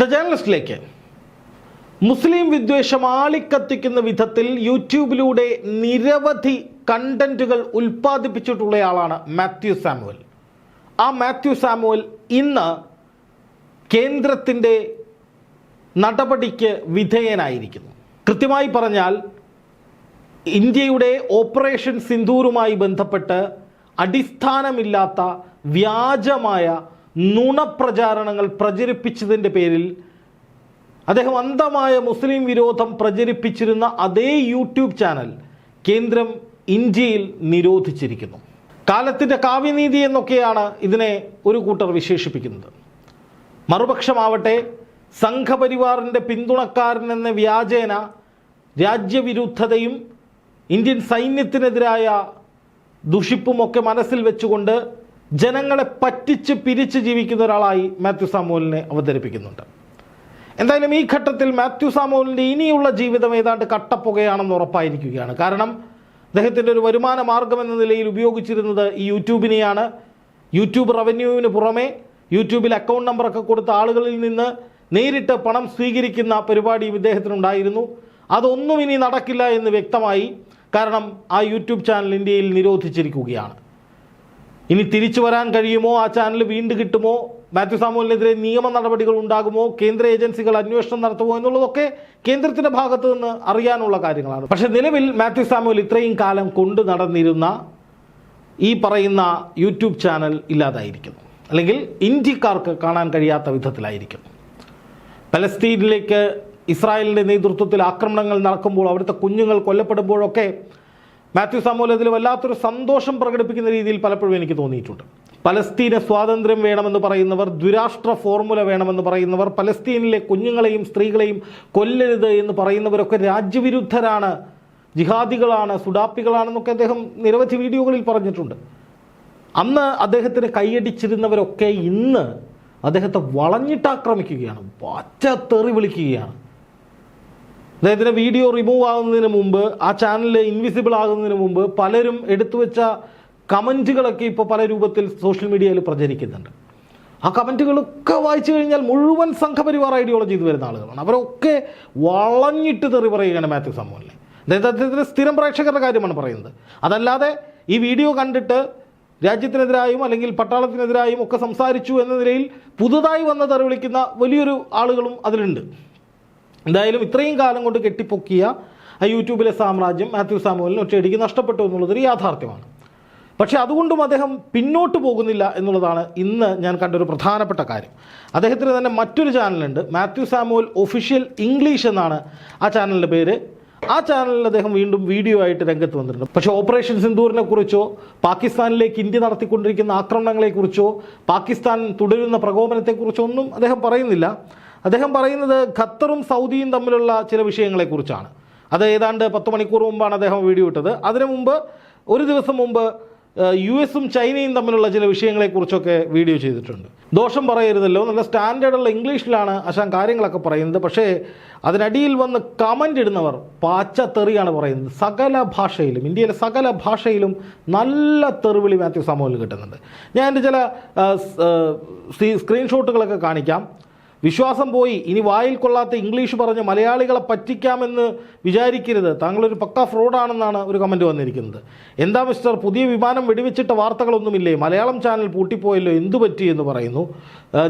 The ജേർണലിസ്റ്റിലേക്ക് മുസ്ലിം വിദ്വേഷം ആളിക്കത്തിക്കുന്ന വിധത്തിൽ യൂട്യൂബിലൂടെ നിരവധി കണ്ടന്റുകൾ ഉൽപ്പാദിപ്പിച്ചിട്ടുള്ളയാളാണ് മാത്യു സാമുവൽ. ആ മാത്യു സാമുവൽ ഇന്ന് കേന്ദ്രത്തിന്റെ നടപടിക്ക് വിധേയനായിരിക്കുന്നു. കൃത്യമായി പറഞ്ഞാൽ ഇന്ത്യയുടെ ഓപ്പറേഷൻ സിന്ദൂറുമായി ബന്ധപ്പെട്ട് അടിസ്ഥാനമില്ലാത്ത വ്യാജമായ നുണപ്രചാരണങ്ങൾ പ്രചരിപ്പിച്ചതിന്റെ പേരിൽ അദ്ദേഹം അന്ധമായ മുസ്ലിം വിരോധം പ്രചരിപ്പിച്ചിരുന്ന അതേ യൂട്യൂബ് ചാനൽ കേന്ദ്രം ഇന്ത്യയിൽ നിരോധിച്ചിരിക്കുന്നു. കാലത്തിന്റെ കാവ്യനീതി എന്നൊക്കെയാണ് ഇതിനെ ഒരു കൂട്ടർ വിശേഷിപ്പിക്കുന്നത്. മറുപക്ഷമാവട്ടെ സംഘപരിവാറിന്റെ പിന്തുണക്കാരൻ എന്ന വ്യാജേന രാജ്യവിരുദ്ധതയും ഇന്ത്യൻ സൈന്യത്തിനെതിരായ ദുഷിപ്പുമൊക്കെ മനസ്സിൽ വെച്ചുകൊണ്ട് ജനങ്ങളെ പറ്റിച്ച് പിരിച്ച് ജീവിക്കുന്ന ഒരാളായി മാത്യു സാമുവലിനെ അവതരിപ്പിക്കുന്നുണ്ട്. എന്തായാലും ഈ ഘട്ടത്തിൽ മാത്യു സാമുവലിന്റെ ഇനിയുള്ള ജീവിതം ഏതാണ്ട് കട്ടപ്പുകയാണെന്ന് ഉറപ്പായിരിക്കുകയാണ്. കാരണം അദ്ദേഹത്തിന്റെ ഒരു വരുമാന മാർഗം എന്ന നിലയിൽ ഉപയോഗിച്ചിരുന്നത് ഈ യൂട്യൂബിനെയാണ്. യൂട്യൂബ് റവന്യൂവിന് പുറമേ യൂട്യൂബിൽ അക്കൗണ്ട് നമ്പറൊക്കെ കൊടുത്ത ആളുകളിൽ നിന്ന് നേരിട്ട് പണം സ്വീകരിക്കുന്ന പരിപാടിയും ഇദ്ദേഹത്തിനുണ്ടായിരുന്നു അതൊന്നും ഇനി നടക്കില്ല എന്ന് വ്യക്തമായി കാരണം ആ യൂട്യൂബ് ചാനൽ ഇന്ത്യയിൽ നിരോധിച്ചിരിക്കുകയാണ്. ഇനി തിരിച്ചു വരാൻ കഴിയുമോ? ആ ചാനൽ വീണ്ടും കിട്ടുമോ? മാത്യു സാമുവലിനെതിരെ നിയമ നടപടികൾ ഉണ്ടാകുമോ? കേന്ദ്ര ഏജൻസികൾ അന്വേഷണം നടത്തുമോ എന്നുള്ളതൊക്കെ കേന്ദ്രത്തിന്റെ ഭാഗത്തു നിന്ന് അറിയാനുള്ള കാര്യങ്ങളാണ്. പക്ഷെ നിലവിൽ മാത്യു സാമുവൽ ഇത്രയും കാലം കൊണ്ടു നടന്നിരുന്ന ഈ പറയുന്ന യൂട്യൂബ് ചാനൽ ഇല്ലാതായിരിക്കുന്നു അല്ലെങ്കിൽ ഇന്ത്യക്കാർക്ക് കാണാൻ കഴിയാത്ത വിധത്തിലായിരിക്കും. പലസ്തീനിലേക്ക് ഇസ്രായേലിന്റെ നേതൃത്വത്തിൽ ആക്രമണങ്ങൾ നടക്കുമ്പോൾ അവിടുത്തെ കുഞ്ഞുങ്ങൾ കൊല്ലപ്പെടുമ്പോഴൊക്കെ മാത്യു സമൂലത്തിൽ വല്ലാത്തൊരു സന്തോഷം പ്രകടിപ്പിക്കുന്ന രീതിയിൽ പലപ്പോഴും എനിക്ക് തോന്നിയിട്ടുണ്ട്. പലസ്തീന് സ്വാതന്ത്ര്യം വേണമെന്ന് പറയുന്നവർ ദുരാഷ്ട്ര ഫോർമുല വേണമെന്ന് പറയുന്നവർ പലസ്തീനിലെ കുഞ്ഞുങ്ങളെയും സ്ത്രീകളെയും കൊല്ലരുത് എന്ന് പറയുന്നവരൊക്കെ രാജ്യവിരുദ്ധരാണ്. ജിഹാദികളാണ് സുഡാപ്പികളാണെന്നൊക്കെ അദ്ദേഹം നിരവധി വീഡിയോകളിൽ പറഞ്ഞിട്ടുണ്ട്. അന്ന് അദ്ദേഹത്തിന് കൈയടിച്ചിരുന്നവരൊക്കെ ഇന്ന് അദ്ദേഹത്തെ വളഞ്ഞിട്ട് ആക്രമിക്കുകയാണ് പച്ച തെറി വിളിക്കുകയാണ്. അദ്ദേഹത്തിന്റെ വീഡിയോ റിമൂവ് ആകുന്നതിന് മുമ്പ് ആ ചാനൽ ഇൻവിസിബിൾ ആകുന്നതിന് മുമ്പ് പലരും എടുത്തു വെച്ച കമന്റുകളൊക്കെ ഇപ്പോൾ പല രൂപത്തിൽ സോഷ്യൽ മീഡിയയിൽ പ്രചരിക്കുന്നുണ്ട്. ആ കമന്റുകളൊക്കെ വായിച്ചു കഴിഞ്ഞാൽ മുഴുവൻ സംഘപരിവാർ ഐഡിയോളജി ഇത് വരുന്ന ആളുകളാണ്. അവരൊക്കെ വളഞ്ഞിട്ട് തെറി പറയുകയാണ് മാത്യു സാമുവലിനെ. അതായത് അദ്ദേഹത്തിന്റെ സ്ഥിരം പ്രേക്ഷകരുടെ കാര്യമാണ് പറയുന്നത്. അതല്ലാതെ ഈ വീഡിയോ കണ്ടിട്ട് രാജ്യത്തിനെതിരായും അല്ലെങ്കിൽ പട്ടാളത്തിനെതിരായും ഒക്കെ സംസാരിച്ചു എന്ന നിലയിൽ പുതുതായി വന്ന തെറി വിളിക്കുന്ന വലിയൊരു ആളുകളും അതിലുണ്ട്. എന്തായാലും ഇത്രയും കാലം കൊണ്ട് കെട്ടിപ്പൊക്കിയ ആ യൂട്യൂബിലെ സാമ്രാജ്യം മാത്യു സാമുവലിന് ഒറ്റയടിക്ക് നഷ്ടപ്പെട്ടു എന്നുള്ളതൊരു യാഥാർത്ഥ്യമാണ്. പക്ഷേ അതുകൊണ്ടും അദ്ദേഹം പിന്നോട്ട് പോകുന്നില്ല എന്നുള്ളതാണ് ഇന്ന് ഞാൻ കണ്ടൊരു പ്രധാനപ്പെട്ട കാര്യം. അദ്ദേഹത്തിന് തന്നെ മറ്റൊരു ചാനലുണ്ട് മാത്യു സാമുവൽ ഒഫീഷ്യൽ ഇംഗ്ലീഷ് എന്നാണ് ആ ചാനലിന്റെ പേര്. ആ ചാനലിൽ അദ്ദേഹം വീണ്ടും വീഡിയോ ആയിട്ട് രംഗത്ത് വന്നിട്ടുണ്ട്. പക്ഷേ ഓപ്പറേഷൻ സിന്ദൂറിനെ കുറിച്ചോ പാകിസ്ഥാനിലേക്ക് ഇന്ത്യ നടത്തിക്കൊണ്ടിരിക്കുന്ന ആക്രമണങ്ങളെക്കുറിച്ചോ പാകിസ്ഥാൻ തുടരുന്ന പ്രകോപനത്തെക്കുറിച്ചോ ഒന്നും അദ്ദേഹം പറയുന്നില്ല. അദ്ദേഹം പറയുന്നത് ഖത്തറും സൗദിയും തമ്മിലുള്ള ചില വിഷയങ്ങളെക്കുറിച്ചാണ്. അത് ഏതാണ്ട് പത്ത് മണിക്കൂർ മുമ്പാണ് അദ്ദേഹം വീഡിയോ ഇട്ടത്. അതിനു മുമ്പ് ഒരു ദിവസം മുമ്പ് യു എസും ചൈനയും തമ്മിലുള്ള ചില വിഷയങ്ങളെക്കുറിച്ചൊക്കെ വീഡിയോ ചെയ്തിട്ടുണ്ട്. ദോഷം പറയരുതല്ലോ. നല്ല സ്റ്റാൻഡേർഡുള്ള ഇംഗ്ലീഷിലാണ് അശാൻ കാര്യങ്ങളൊക്കെ പറയുന്നത്. പക്ഷേ അതിനടിയിൽ വന്ന് കമന്റ് ഇടുന്നവർ പാച്ച തെറിയാണ് പറയുന്നത്. സകല ഭാഷയിലും ഇന്ത്യയിലെ സകല ഭാഷയിലും നല്ല തെറിവിളി മാത്യു സമൂഹത്തിൽ കിട്ടുന്നുണ്ട്. ഞാൻ എന്റെ ചില സ്ക്രീൻഷോട്ടുകളൊക്കെ കാണിക്കാം. വിശ്വാസം പോയി. ഇനി വായിൽ കൊള്ളാത്ത ഇംഗ്ലീഷ് പറഞ്ഞ് മലയാളികളെ പറ്റിക്കാമെന്ന് വിചാരിക്കരുത്. താങ്കളൊരു പക്ക ഫ്രോഡാണെന്നാണ് ഒരു കമന്റ് വന്നിരിക്കുന്നത്. എന്താ മിസ്റ്റർ? പുതിയ വിമാനം വെടിവെച്ചിട്ട വാർത്തകളൊന്നുമില്ലേ? മലയാളം ചാനൽ പൂട്ടിപ്പോയല്ലോ എന്തു പറ്റി എന്ന് പറയുന്നു.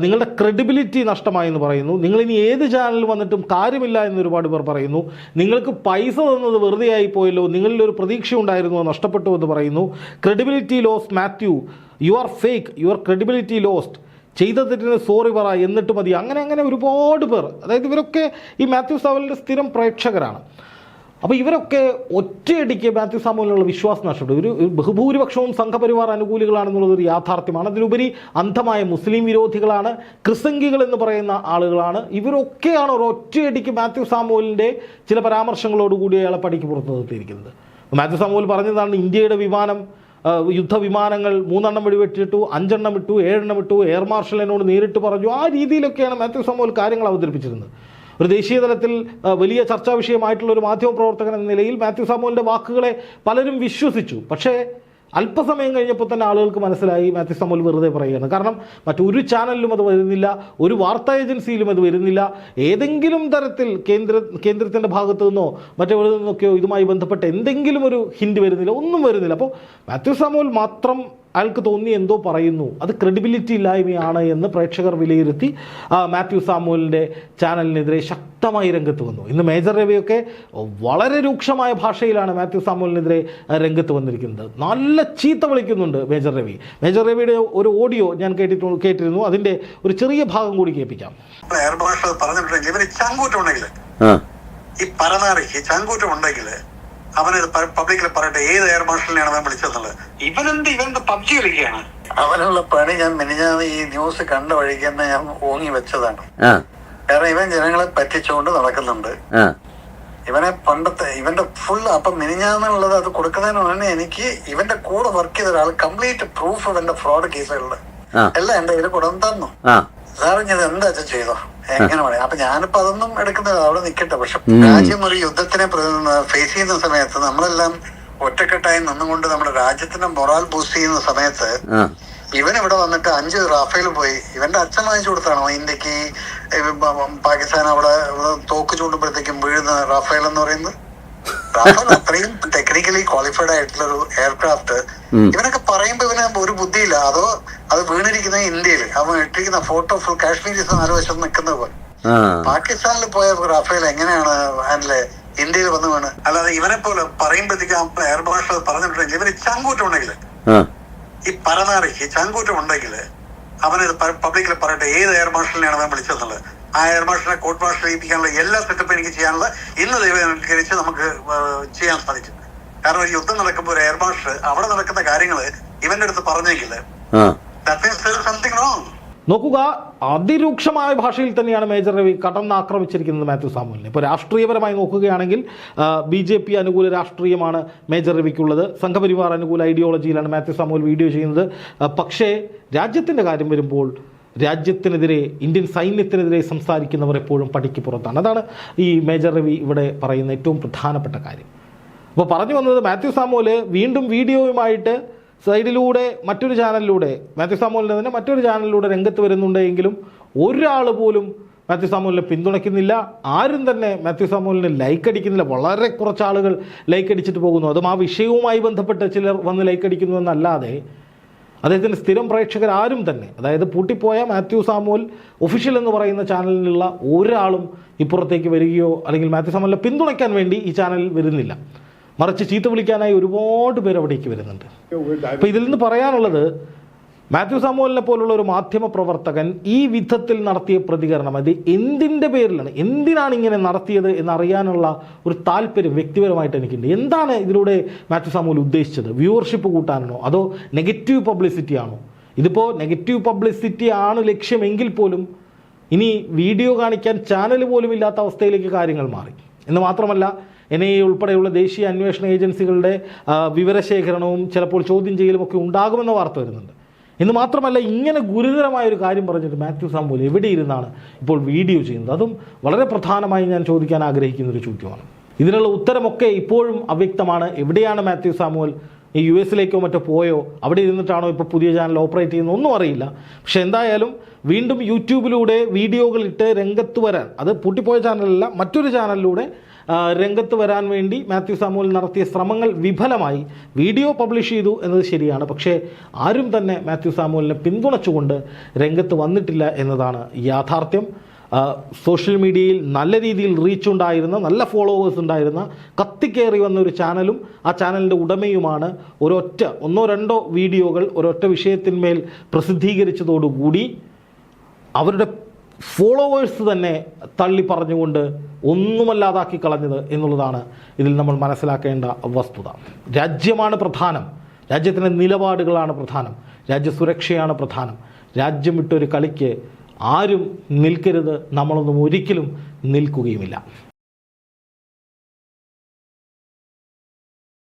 നിങ്ങളുടെ ക്രെഡിബിലിറ്റി നഷ്ടമായി എന്ന് പറയുന്നു. നിങ്ങളിനി ഏത് ചാനൽ വന്നിട്ടും കാര്യമില്ല എന്ന് ഒരുപാട് പേർ പറയുന്നു. നിങ്ങൾക്ക് പൈസ തന്നത് വെറുതെ ആയിപ്പോയല്ലോ പോയല്ലോ നിങ്ങളിൽ ഒരു പ്രതീക്ഷ ഉണ്ടായിരുന്നു നഷ്ടപ്പെട്ടു എന്ന് പറയുന്നു. Credibility loss Mathew. You are fake your credibility lost ചെയ്ത തെറ്റിന് സോറി പറ എന്നിട്ട് മതി. അങ്ങനെ അങ്ങനെ ഒരുപാട് പേർ. അതായത് ഇവരൊക്കെ ഈ മാത്യു സാമുവലിന്റെ സ്ഥിരം പ്രേക്ഷകരാണ്. അപ്പോൾ ഇവരൊക്കെ ഒറ്റയടിക്ക് മാത്യു സാമുവലിനുള്ള വിശ്വാസം നഷ്ടപ്പെട്ടു. ഒരു ബഹുഭൂരിപക്ഷവും സംഘപരിവാർ അനുകൂലികളാണെന്നുള്ളത് ഒരു യാഥാർത്ഥ്യമാണ്. അതിലുപരി അന്ധമായ മുസ്ലിം വിരോധികളാണ് ക്രിസംഗികൾ എന്ന് പറയുന്ന ആളുകളാണ്. ഇവരൊക്കെയാണ് ഒരു ഒറ്റയടിക്ക് മാത്യു സാമുവലിന്റെ ചില പരാമർശങ്ങളോടുകൂടി അയാളെ പടിക്ക് പുറത്തു നിർത്തിയിരിക്കുന്നത്. മാത്യു സാമുവൽ പറഞ്ഞതാണ് ഇന്ത്യയുടെ വിമാനം യുദ്ധവിമാനങ്ങൾ മൂന്നെണ്ണം വെടിവെച്ചിട്ടു അഞ്ചെണ്ണം ഇട്ടു ഏഴെണ്ണം ഇട്ടു എയർ മാർഷൽ എന്നോട് നേരിട്ട് പറഞ്ഞു. ആ രീതിയിലൊക്കെയാണ് മാത്യു സാമുവൽ കാര്യങ്ങൾ അവതരിപ്പിച്ചിരുന്നത്. ഒരു ദേശീയ തലത്തിൽ വലിയ ചർച്ചാ വിഷയമായിട്ടുള്ള ഒരു മാധ്യമ പ്രവർത്തകൻ എന്ന നിലയിൽ മാത്യു സാമുവലിന്റെ വാക്കുകളെ പലരും വിശ്വസിച്ചു. പക്ഷേ അല്പസമയം കഴിഞ്ഞപ്പോൾ തന്നെ ആളുകൾക്ക് മനസ്സിലായി മാത്യു സമൂൽ വെറുതെ പറയുകയാണ്. കാരണം മറ്റൊരു ചാനലിലും അത് വരുന്നില്ല ഒരു വാർത്താ ഏജൻസിയിലും അത് വരുന്നില്ല. ഏതെങ്കിലും തരത്തിൽ കേന്ദ്ര കേന്ദ്രത്തിന്റെ ഭാഗത്തു നിന്നോ മറ്റെവിടെ നിന്നൊക്കെയോ ഇതുമായി ബന്ധപ്പെട്ട് എന്തെങ്കിലും ഒരു ഹിൻഡ് വരുന്നില്ല ഒന്നും വരുന്നില്ല. അപ്പോൾ മാത്യു സമൂൽ മാത്രം അയാൾക്ക് തോന്നി എന്തോ പറയുന്നു. അത് ക്രെഡിബിലിറ്റി ഇല്ലായ്മയാണ് എന്ന് പ്രേക്ഷകർ വിലയിരുത്തി മാത്യു സാമുവലിന്റെ ചാനലിനെതിരെ ശക്തമായി രംഗത്ത് വന്നു. ഇന്ന് മേജർ രവിയൊക്കെ വളരെ രൂക്ഷമായ ഭാഷയിലാണ് മാത്യു സാമുവലിനെതിരെ രംഗത്ത് വന്നിരിക്കുന്നത്. നല്ല ചീത്ത വിളിക്കുന്നുണ്ട് മേജർ രവി. മേജർ രവിയുടെ ഒരു ഓഡിയോ ഞാൻ കേട്ടിട്ടു കേട്ടിരുന്നു. അതിന്റെ ഒരു ചെറിയ ഭാഗം കൂടി കേൾപ്പിക്കാം. പറഞ്ഞിട്ടുണ്ടെങ്കിൽ ഇവന് ഈ പരനാറിക്ക് ചങ്കൂറ്റമുണ്ടെങ്കിൽ അവനത് പബ്ലിക്കിൽ പറയട്ടെ ഏത് എയർ മാർഷലിനെയാണ് അവൻ വിളിച്ചതെന്നുള്ളത്. ഇവനെന്ത് ഇവനെന്ത് പബ്ജി കളിക്കുകയാണ്? അവനുള്ള പണി ഞാൻ മിനിഞ്ഞാന്ന് ഈ ന്യൂസ് കണ്ട വഴിക്ക് തന്നെ ഞാൻ ഓങ്ങി വെച്ചതാണ്. ആ. കാരണം ഇവൻ ജനങ്ങളെ പറ്റിച്ചുകൊണ്ട് നടക്കുന്നുണ്ട്. ആ. ഇവനെ പണ്ടത്തെ ഇവന്റെ ഫുൾ അപ്പൊ മിനിഞ്ഞാന്നുള്ളത് അത് കൊടുക്കുന്നതിന് മുന്നേ എനിക്ക് ഇവന്റെ കൂടെ വർക്ക് ചെയ്ത ഒരാൾ കംപ്ലീറ്റ് പ്രൂഫ് ഇവന്റെ ഫ്രോഡ് കേസുകളിൽ. എല്ലാം എന്റെ കയ്യിൽ കൊണ്ടു തന്നു. ആ. സാറ് എന്താ ചെയ്തോ എങ്ങനെ പറയാം. അപ്പൊ ഞാനിപ്പോ അതൊന്നും എടുക്കുന്നത് അവിടെ നിൽക്കട്ടെ പക്ഷെ രാജ്യം ഒരു യുദ്ധത്തിനെ ഫേസ് ചെയ്യുന്ന സമയത്ത് നമ്മളെല്ലാം ഒറ്റക്കെട്ടായി നിന്നുകൊണ്ട് നമ്മുടെ രാജ്യത്തിന്റെ മൊറാൽ ബൂസ്റ്റ് ചെയ്യുന്ന സമയത്ത് ഇവൻ ഇവിടെ വന്നിട്ട് അഞ്ച് റാഫേൽ പോയി. ഇവന്റെ അച്ഛൻ വാങ്ങിച്ചു കൊടുത്താണോ. ഇന്ത്യയ്ക്ക് പാകിസ്ഥാൻ അവിടെ തോക്ക് ചൂണ്ടുമ്പോഴത്തേക്കും വീഴുന്ന റാഫേൽ എന്ന് പറയുന്നത്. റാഫേൽ അത്രയും ടെക്നിക്കലി ക്വാളിഫൈഡ് ആയിട്ടുള്ള ഒരു എയർക്രാഫ്റ്റ്. ഇവനൊക്കെ പറയുമ്പോ ഇവന് ഒരു ബുദ്ധിയില്ല. അതോ അത് വീണിരിക്കുന്ന ഇന്ത്യയിൽ അവൻ ഇട്ടിരിക്കുന്ന ഫോട്ടോ ഫുൾ കാശ്മീരീസ് നാലുവശം നിൽക്കുന്ന പോലെ. ആ. പാകിസ്ഥാനിൽ പോയ റാഫേൽ എങ്ങനെയാണ് അതിലെ ഇന്ത്യയിൽ വന്നു വീണ്. അല്ലാതെ ഇവനെ പോലെ പറയുമ്പോഴത്തേക്കും എയർ മാർഷൽ പറഞ്ഞിട്ടുണ്ടെങ്കിൽ ഇവന് ചങ്കൂറ്റം ഉണ്ടെങ്കിൽ ഈ പരനാറിക്ക് ചങ്കൂറ്റം ഉണ്ടെങ്കിൽ അവനത് പബ്ലിക്കിൽ പറയട്ടെ ഏത് എയർ മാർഷലിനെയാണ് അവൻ വിളിച്ചതെന്നുള്ളത്? ആ എയർ മാർഷലിനെ കോർട്ട് മാർഷൽ ചെയ്യിപ്പിക്കാനുള്ള എല്ലാ സെറ്റപ്പും എനിക്ക് ചെയ്യാനുള്ള ഇന്ന് ദൈവം ദൈവീകരിച്ച് നമുക്ക് ചെയ്യാൻ സാധിക്കും കാരണം ഒരു യുദ്ധം നടക്കുമ്പോൾ ഒരു എയർ മാർഷൽ അവിടെ നടക്കുന്ന കാര്യങ്ങൾ ഇവന്റെ അടുത്ത് പറഞ്ഞെങ്കിൽ ആ. സംതിങ് റോങ് നോക്കുക അതിരൂക്ഷമായ ഭാഷയിൽ തന്നെയാണ് മേജർ രവി കടന്നാക്രമിച്ചിരിക്കുന്നത് മാത്യു സാമുവലിനെ. ഇപ്പോൾ രാഷ്ട്രീയപരമായി നോക്കുകയാണെങ്കിൽ ബി ജെ പി അനുകൂല രാഷ്ട്രീയമാണ് മേജർ രവിക്കുള്ളത്. സംഘപരിവാർ അനുകൂല ഐഡിയോളജിയിലാണ് മാത്യു സാമുവൽ വീഡിയോ ചെയ്യുന്നത്. പക്ഷേ രാജ്യത്തിന്റെ കാര്യം വരുമ്പോൾ രാജ്യത്തിനെതിരെ ഇന്ത്യൻ സൈന്യത്തിനെതിരെ സംസാരിക്കുന്നവർ എപ്പോഴും പടിക്ക് പുറത്താണ്. അതാണ് ഈ മേജർ രവി ഇവിടെ പറയുന്ന ഏറ്റവും പ്രധാനപ്പെട്ട കാര്യം. അപ്പോൾ പറഞ്ഞു വന്നത് മാത്യു സാമോൽ വീണ്ടും വീഡിയോയുമായിട്ട് സൈഡിലൂടെ മറ്റൊരു ചാനലിലൂടെ മാത്യു സാമുവലിന്റെ തന്നെ മറ്റൊരു ചാനലിലൂടെ രംഗത്ത് വരുന്നുണ്ടെങ്കിലും ഒരാൾ പോലും മാത്യു സാമുവലിനെ പിന്തുണയ്ക്കുന്നില്ല. ആരും തന്നെ മാത്യു സാമുവലിന് ലൈക്ക് അടിക്കുന്നില്ല. വളരെ കുറച്ച് ആളുകൾ ലൈക്ക് അടിച്ചിട്ട് പോകുന്നു. അതും ആ വിഷയവുമായി ബന്ധപ്പെട്ട് ചിലർ വന്ന് ലൈക്ക് അടിക്കുന്നു എന്നല്ലാതെ അദ്ദേഹത്തിന്റെ സ്ഥിരം പ്രേക്ഷകർ ആരും തന്നെ അതായത് പൂട്ടിപ്പോയ മാത്യു സാമുവൽ ഒഫീഷ്യൽ എന്ന് പറയുന്ന ചാനലിലുള്ള ഒരാളും ഇപ്പുറത്തേക്ക് വരികയോ അല്ലെങ്കിൽ മാത്യു സാമുവലിനെ പിന്തുണയ്ക്കാൻ വേണ്ടി ഈ ചാനലിൽ വരുന്നില്ല. മറിച്ച് ചീത്ത വിളിക്കാനായി ഒരുപാട് പേര് അവിടേക്ക് വരുന്നുണ്ട്. അപ്പോൾ ഇതിൽ നിന്ന് പറയാനുള്ളത് മാത്യു സാമുവലിനെ പോലുള്ള ഒരു മാധ്യമ പ്രവർത്തകൻ ഈ വിധത്തിൽ നടത്തിയ പ്രതികരണം അത് എന്തിന്റെ പേരിലാണ്? എന്തിനാണ് ഇങ്ങനെ നടത്തിയത് എന്നറിയാനുള്ള ഒരു താല്പര്യം വ്യക്തിപരമായിട്ട് എനിക്കുണ്ട്. എന്താണ് ഇതിലൂടെ മാത്യു സാമുവൽ ഉദ്ദേശിച്ചത്? വ്യൂവർഷിപ്പ് കൂട്ടാനാണോ? അതോ നെഗറ്റീവ് പബ്ലിസിറ്റി ആണോ ഇതിപ്പോൾ നെഗറ്റീവ് പബ്ലിസിറ്റി ആണ് ലക്ഷ്യമെങ്കിൽ പോലും ഇനി വീഡിയോ കാണിക്കാൻ ചാനൽ പോലും ഇല്ലാത്ത അവസ്ഥയിലേക്ക് കാര്യങ്ങൾ മാറി. എന്ന് മാത്രമല്ല എൻ ഐ എ ഉൾപ്പെടെയുള്ള ദേശീയ അന്വേഷണ ഏജൻസികളുടെ വിവരശേഖരണവും ചിലപ്പോൾ ചോദ്യം ചെയ്യലും ഒക്കെ ഉണ്ടാകുമെന്ന വാർത്ത വരുന്നുണ്ട്. എന്ന് മാത്രമല്ല ഇങ്ങനെ ഗുരുതരമായ ഒരു കാര്യം പറഞ്ഞിട്ട് മാത്യു സാമ്പൂൽ എവിടെ ഇരുന്നാണ് ഇപ്പോൾ വീഡിയോ ചെയ്യുന്നത്? അതും വളരെ പ്രധാനമായി ഞാൻ ചോദിക്കാൻ ആഗ്രഹിക്കുന്ന ഒരു ചോദ്യമാണ്. ഇതിനുള്ള ഉത്തരമൊക്കെ ഇപ്പോഴും അവ്യക്തമാണ്. എവിടെയാണ് മാത്യു സാമുവൽ ഈ യു എസിലേക്കോ മറ്റോ പോയോ? അവിടെ ഇരുന്നിട്ടാണോ ഇപ്പോൾ പുതിയ ചാനൽ ഓപ്പറേറ്റ് ചെയ്യുന്നത്? ഒന്നും അറിയില്ല. പക്ഷെ എന്തായാലും വീണ്ടും യൂട്യൂബിലൂടെ വീഡിയോകൾ ഇട്ട് രംഗത്ത് വരാൻ അത് പൂട്ടിപ്പോയ ചാനലല്ല മറ്റൊരു ചാനലിലൂടെ രംഗത്ത് വരാൻ വേണ്ടി മാത്യു സാമുവൽ നടത്തിയ ശ്രമങ്ങൾ വിഫലമായി. വീഡിയോ പബ്ലിഷ് ചെയ്തു എന്നത് ശരിയാണ്. പക്ഷേ ആരും തന്നെ മാത്യു സാമുവലിനെ പിന്തുണച്ചുകൊണ്ട് രംഗത്ത് വന്നിട്ടില്ല എന്നതാണ് യാഥാർത്ഥ്യം. സോഷ്യൽ മീഡിയയിൽ നല്ല രീതിയിൽ റീച്ച് ഉണ്ടായിരുന്ന നല്ല ഫോളോവേഴ്സ് ഉണ്ടായിരുന്ന കത്തിക്കേറി വന്ന ഒരു ചാനലും ആ ചാനലിന്റെ ഉടമയുമാണ് ഒരൊറ്റ ഒന്നോ രണ്ടോ വീഡിയോകൾ ഒരൊറ്റ വിഷയത്തിന്മേൽ പ്രസിദ്ധീകരിച്ചതോടുകൂടി അവരുടെ ഫോളോവേഴ്സ് തന്നെ തള്ളി പറഞ്ഞുകൊണ്ട് ഒന്നുമല്ലാതാക്കി കളഞ്ഞത് എന്നുള്ളതാണ് ഇതിൽ നമ്മൾ മനസ്സിലാക്കേണ്ട വസ്തുത. രാജ്യമാണ് പ്രധാനം. രാജ്യത്തിന്റെ നിലപാടുകളാണ് പ്രധാനം. രാജ്യസുരക്ഷയാണ് പ്രധാനം. രാജ്യം വിട്ടൊരു കളിക്ക് ആരും നിൽക്കരുത്. നമ്മളൊന്നും ഒരിക്കലും നിൽക്കുകയുമില്ല.